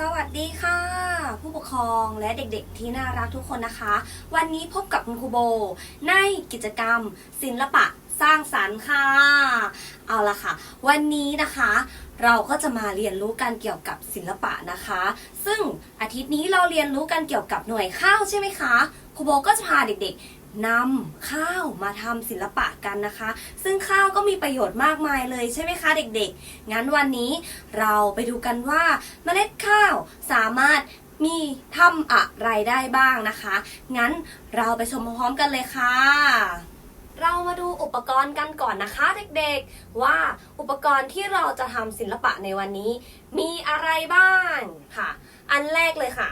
สวัสดีค่ะ ผู้ปกครองและเด็กๆที่น่ารักทุกคนนะคะ วันนี้พบกับคุณครูโบ ในกิจกรรม ศิลปะสร้างสรรค์ค่ะ เอาละค่ะ วันนี้นะคะ เราก็จะมาเรียนรู้กันเกี่ยวกับศิลปะนะคะ ซึ่งอาทิตย์นี้เราเรียนรู้กันเกี่ยวกับหน่วยข้าวใช่ไหมคะครูโบก็จะพาเด็กๆ นำข้าวมาทำศิลปะกันนะคะ ซึ่งข้าวก็มีประโยชน์มากมายเลยใช่ไหมคะเด็กๆ งั้นวันนี้เราไปดูกันว่าเมล็ดข้าวสามารถมีทำอะไรได้บ้างนะคะ งั้นเราไปชมพร้อมๆกันเลยค่ะ เรามาดูอุปกรณ์กันก่อนนะคะเด็กๆ ว่าอุปกรณ์ที่เราจะทำศิลปะในวันนี้ มีอะไรบ้างค่ะ อันแรกเลยค่ะ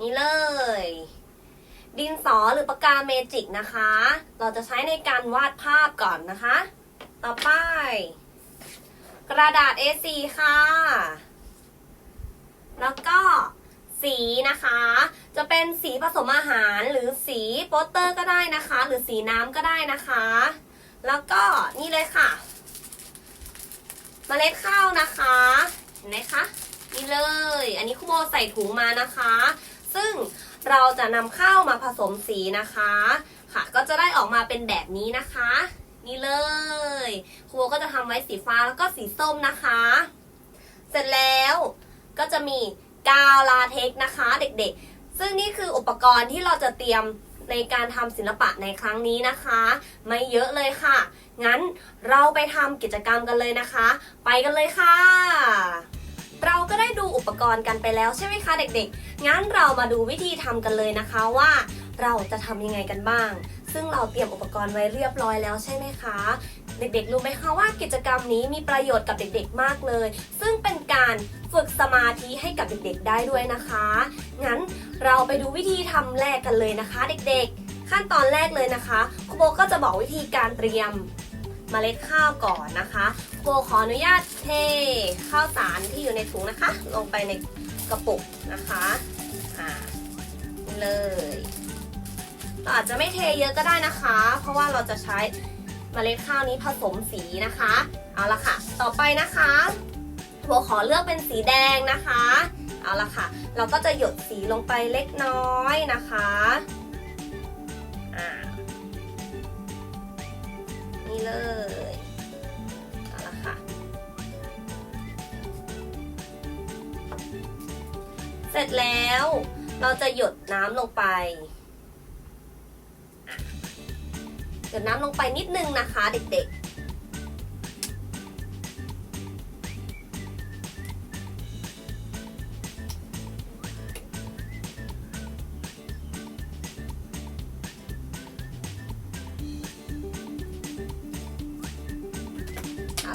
นี่เลย ดินสอหรือปากกาเมจิกนะคะ เราจะใช้ในการวาดภาพก่อนนะคะ ต่อไป กระดาษ A4 ค่ะ แล้วก็สีนะคะ จะเป็นสีผสมอาหารหรือสีโปสเตอร์ก็ได้นะคะ หรือสีน้ำก็ได้นะคะ แล้วก็นี่เลยค่ะเมล็ดข้าวนะคะเห็นไหมคะนี่เลย อันนี้คุโมใส่ถุงมานะคะ ซึ่ง เราจะนำข้าวมาผสมสีนะคะค่ะ ก็จะได้ออกมาเป็นแบบนี้นะคะ นี่เลยครูก็จะทำไว้สีฟ้าแล้วก็สีส้มนะคะ เสร็จแล้วก็จะมีกาวลาเท็กซ์นะคะเด็กๆ ซึ่งนี่คืออุปกรณ์ที่เราจะเตรียมในการทำศิลปะในครั้งนี้นะคะ ไม่เยอะเลยค่ะ งั้นเราไปทำกิจกรรมกันเลยนะคะ ไปกันเลยค่ะ ปกรณ์กันไปแล้วใช่ไหมคะเด็กๆ งั้นเรามาดูวิธีทำกันเลยนะคะว่าเราจะทำยังไงกันบ้าง ซึ่งเราเตรียมอุปกรณ์ไว้เรียบร้อยแล้วใช่ไหมคะ เด็กๆรู้ไหมคะว่ากิจกรรมนี้มีประโยชน์กับเด็กๆมากเลย ซึ่งเป็นการฝึกสมาธิให้กับเด็กๆได้ด้วยนะคะ งั้นเราไปดูวิธีทำแรกกันเลยนะคะ เด็กๆ ขั้นตอนแรกเลยนะคะครูโบก็จะบอกวิธีการเตรียม เมล็ดข้าวก่อนนะคะครูโบขออนุญาตเทข้าวสารที่อยู่ในถุงนะคะ ลงไปในกระปุกนะคะอ่าเลยเราอาจจะไม่เทเยอะก็ได้นะคะ เพราะว่าเราจะใช้เมล็ดข้าวนี้ผสมสีนะคะ เอาละค่ะ ต่อไปนะคะหัวขอเลือกเป็นสีแดงนะคะ เอาละค่ะ เราก็จะหยดสีลงไปเล็กน้อยนะคะ เลยเอาละค่ะ เสร็จแล้วเราจะหยดน้ำลงไป หยดน้ำลงไปนิดนึงนะคะเด็กๆ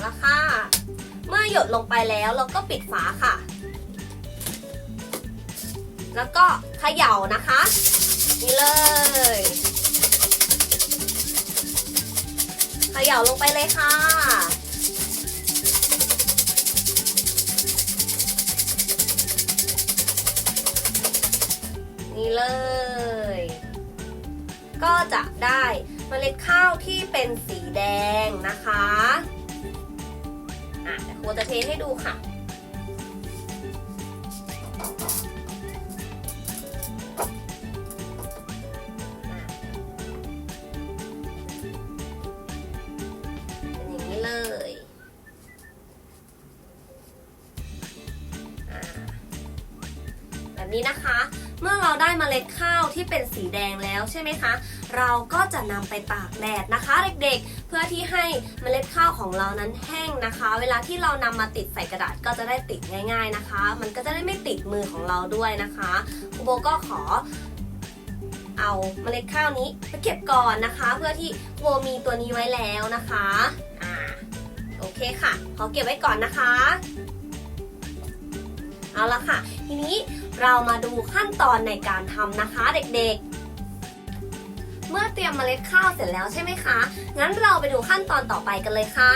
ละค่ะ เมื่อหยดลงไปแล้วเราก็ปิดฝาค่ะ แล้วก็เขย่านะคะ นี่เลยเขย่าลงไปเลยค่ะ นี่เลย ก็จะได้เมล็ดข้าวที่เป็นสีแดงนะคะ จะเทให้ดูค่ะ เป็นอย่างนี้เลยแบบนี้นะคะ เมื่อเราได้เมล็ดข้าวที่เป็นสีแดงแล้วใช่ไหมคะ เราก็จะนำไปตากแดดนะคะเด็กๆ พื่อที่ให้เมล็ดข้าวของเรานั้นแห้งนะคะ เวลาที่เรานำมาติดใส่กระดาษก็จะได้ติดง่าย ๆนะคะ มันก็จะได้ไม่ติดมือของเราด้วยนะคะครูโบก็ขอเอาเมล็ดข้าวนี้ไปเก็บก่อนนะคะ เพื่อที่โบมีตัวนี้ไว้แล้วนะคะอ่าโอเคค่ะขอเก็บไว้ก่อนนะคะเอาละค่ะ ทีนี้เรามาดูขั้นตอนในการทำนะคะเด็กๆ เมื่อเตรียมเมล็ดข้าวเสร็จแล้วใช่ไหมคะ งั้นเราไปดูขั้นตอนต่อไปกันเลยค่ะ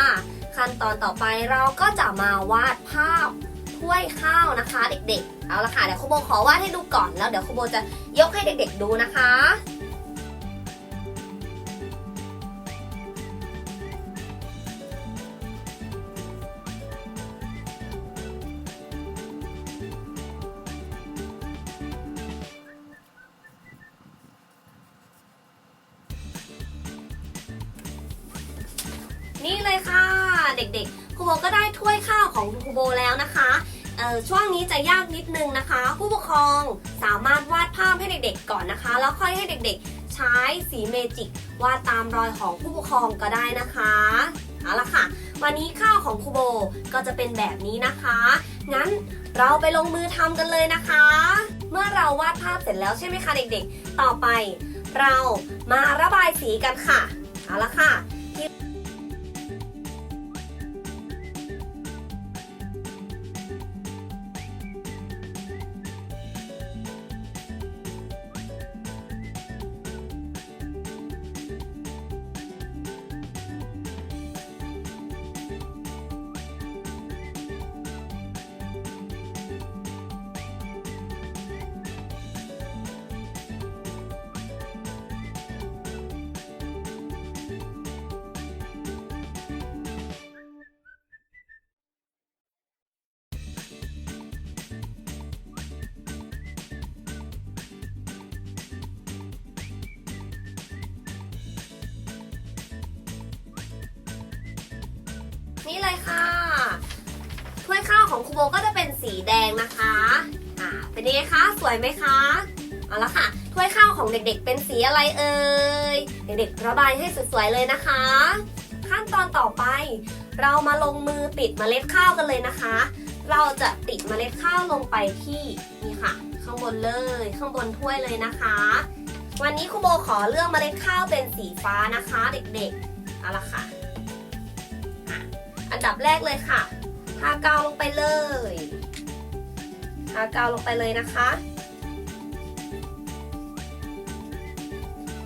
ขั้นตอนต่อไปเราก็จะมาวาดภาพถ้วยข้าวนะคะ เด็กๆ เอาละค่ะเดี๋ยวครูโบขอวาดให้ดูก่อนแล้วเดี๋ยวครูโบจะยกให้เด็ก ๆ ดูนะคะ นี่เลยค่ะ เด็กๆครูโบก็ได้ถ้วยข้าวของครูโบแล้วนะคะช่วงนี้จะยากนิดนึงนะคะ ผู้ปกครองสามารถวาดภาพให้เด็กๆ ก่อนนะคะ แล้วค่อยให้เด็กๆ ใช้สีเมจิกวาดตามรอยของผู้ปกครองก็ได้นะคะเอาละค่ะ วันนี้ข้าวของครูโบก็จะเป็นแบบนี้นะคะ งั้นเราไปลงมือทำกันเลยนะคะ เมื่อเราวาดภาพเสร็จแล้วใช่ไหมคะเด็กๆ ต่อไป เรามาระบายสีกันค่ะเอาละค่ะ นี่เลยค่ะถ้วยข้าวของครูโบก็จะเป็นสีแดงนะคะอ่าเป็นยังไงคะสวยไหมคะเอาละค่ะถ้วยข้าวของเด็กๆ เป็นสีอะไรเอ่ยเด็กๆระบายให้สวยๆเลยนะคะ ขั้นตอนต่อไป เรามาลงมือติดเมล็ดข้าวกันเลยนะคะ เราจะติดเมล็ดข้าวลงไปที่นี่ค่ะ ข้างบนเลยข้างบนถ้วยเลยนะคะ วันนี้ครูโบขอเลือกเมล็ดข้าวเป็นสีฟ้านะคะ เด็กๆเอาละค่ะ อันดับแรกเลยค่ะทากาวลงไปเลยทากาวลงไปเลยนะคะ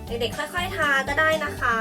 เด็กๆค่อยๆทาก็ได้นะคะ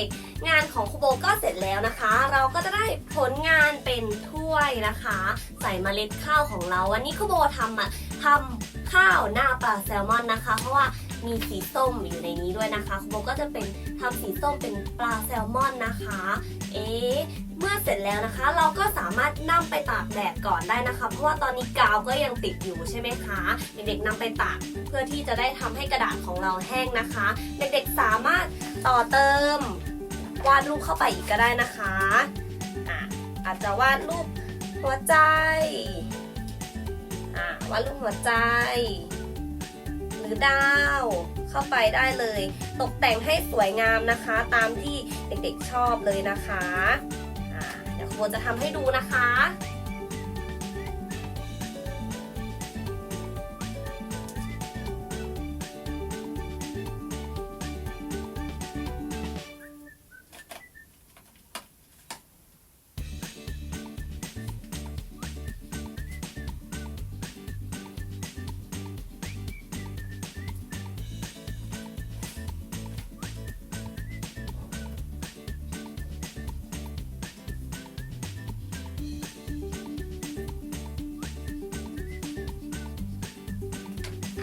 ด็กๆ งานของครูโบก็เสร็จแล้วนะคะ เราก็จะได้ผลงานเป็นถ้วยนะคะ ใส่เมล็ดข้าวของเรา วันนี้ครูโบทำมาทำข้าวหน้าปลาแซลมอนนะคะ เพราะว่ามีสีส้มอยู่ในนี้ด้วยนะคะครูโบก็จะเป็นทำสีส้มเป็นปลาแซลมอนนะคะ เอ๊เมื่อเสร็จแล้วนะคะ เราก็สามารถนำไปตากแดดก่อนได้นะคะ เพราะว่าตอนนี้กาวก็ยังติดอยู่ใช่ไหมคะเด็กๆนำไปตากเพื่อที่จะได้ทำให้กระดาษของเราแห้งนะคะ เด็กๆสามารถต่อเติม วาดรูปเข้าไปอีกก็ได้นะคะอะอาจจะวาดรูปหัวใจอะวาดรูปหัวใจ หรือดาวเข้าไปได้เลย ตกแต่งให้สวยงามนะคะ ตามที่เด็กๆชอบเลยนะคะอะเดี๋ยวครูจะทำให้ดูนะคะ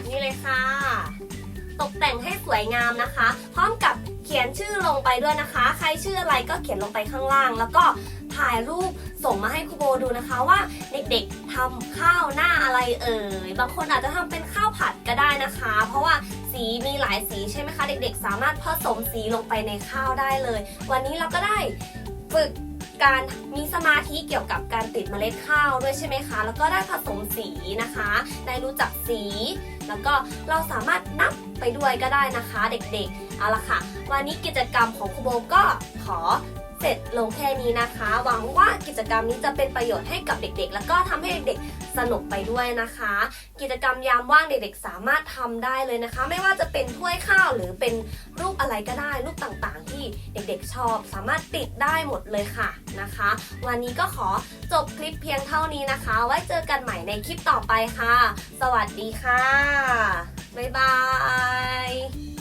นี่เลยค่ะ ตกแต่งให้สวยงามนะคะ พร้อมกับเขียนชื่อลงไปด้วยนะคะ ใครชื่ออะไรก็เขียนลงไปข้างล่าง แล้วก็ถ่ายรูปส่งมาให้ครูโบดูนะคะว่าเด็กๆทำข้าวหน้าอะไรเอ่ย บางคนอาจจะทำเป็นข้าวผัดก็ได้นะคะ เพราะว่าสีมีหลายสีใช่ไหมคะ เด็กๆ สามารถผสมสีลงไปในข้าวได้เลย วันนี้เราก็ได้ฝึก การมีสมาธิเกี่ยวกับการติดเมล็ดข้าวด้วยใช่ไหมคะ แล้วก็ได้ผสมสีนะคะ ได้รู้จักสี แล้วก็เราสามารถนับไปด้วยก็ได้นะคะเด็กๆ เอาละค่ะ วันนี้กิจกรรมของครูโบก็ขอเสร็จลงแค่นี้นะคะ หวังว่ากิจกรรมนี้จะเป็นประโยชน์ให้กับเด็กๆ แล้วก็ทำให้เด็กๆ สนุกไปด้วยนะคะ กิจกรรมยามว่างเด็กๆ สามารถทำได้เลยนะคะ ไม่ว่าจะเป็นถ้วยข้าวหรือเป็นรูปอะไรก็ได้รูปต่างๆ ที่เด็กๆชอบ สามารถติดได้หมดเลยค่ะนะคะ วันนี้ก็ขอจบคลิปเพียงเท่านี้นะคะ ไว้เจอกันใหม่ในคลิปต่อไปค่ะ สวัสดีค่ะบ๊ายบาย